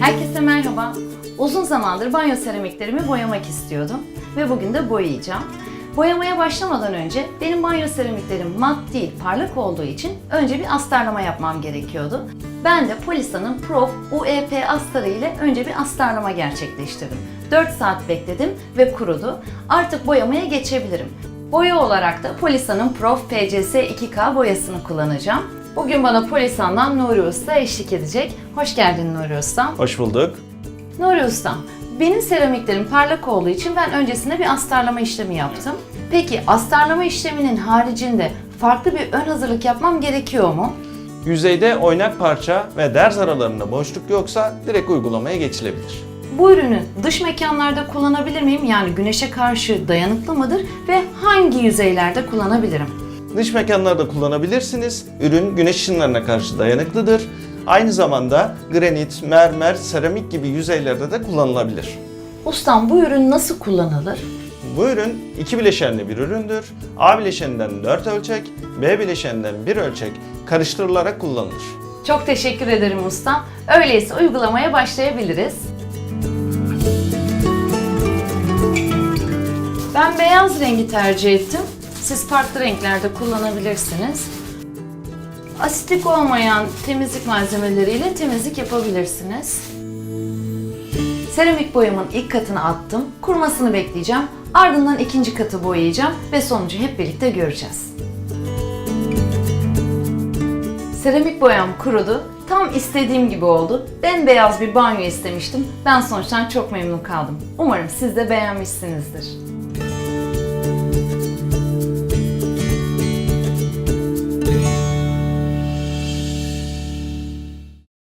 Herkese merhaba. Uzun zamandır banyo seramiklerimi boyamak istiyordum ve bugün de boyayacağım. Boyamaya başlamadan önce benim banyo seramiklerim mat değil parlak olduğu için önce bir astarlama yapmam gerekiyordu. Ben de Polisa'nın Prof UEP astarı ile önce bir astarlama gerçekleştirdim. 4 saat bekledim ve kurudu. Artık boyamaya geçebilirim. Boya olarak da Polisa'nın Prof PCS 2K boyasını kullanacağım. Bugün bana Polisan'dan Nuri Usta eşlik edecek. Hoş geldin Nuri Usta. Hoş bulduk. Nuri Ustam, benim seramiklerim parlak olduğu için ben öncesinde bir astarlama işlemi yaptım. Peki astarlama işleminin haricinde farklı bir ön hazırlık yapmam gerekiyor mu? Yüzeyde oynak parça ve derz aralarında boşluk yoksa direkt uygulamaya geçilebilir. Bu ürünü dış mekanlarda kullanabilir miyim? Yani güneşe karşı dayanıklı mıdır ve hangi yüzeylerde kullanabilirim? Dış mekanlarda kullanabilirsiniz. Ürün güneş ışınlarına karşı dayanıklıdır. Aynı zamanda granit, mermer, seramik gibi yüzeylerde de kullanılabilir. Ustam bu ürün nasıl kullanılır? Bu ürün iki bileşenli bir üründür. A bileşeninden 4 ölçek, B bileşeninden 1 ölçek karıştırılarak kullanılır. Çok teşekkür ederim ustam. Öyleyse uygulamaya başlayabiliriz. Ben beyaz rengi tercih ettim. Siz farklı renklerde kullanabilirsiniz. Asitik olmayan temizlik malzemeleriyle temizlik yapabilirsiniz. Seramik boyamın ilk katını attım. Kurumasını bekleyeceğim. Ardından ikinci katı boyayacağım ve sonucu hep birlikte göreceğiz. Seramik boyam kurudu. Tam istediğim gibi oldu. Bembeyaz bir banyo istemiştim. Ben sonuçtan çok memnun kaldım. Umarım siz de beğenmişsinizdir.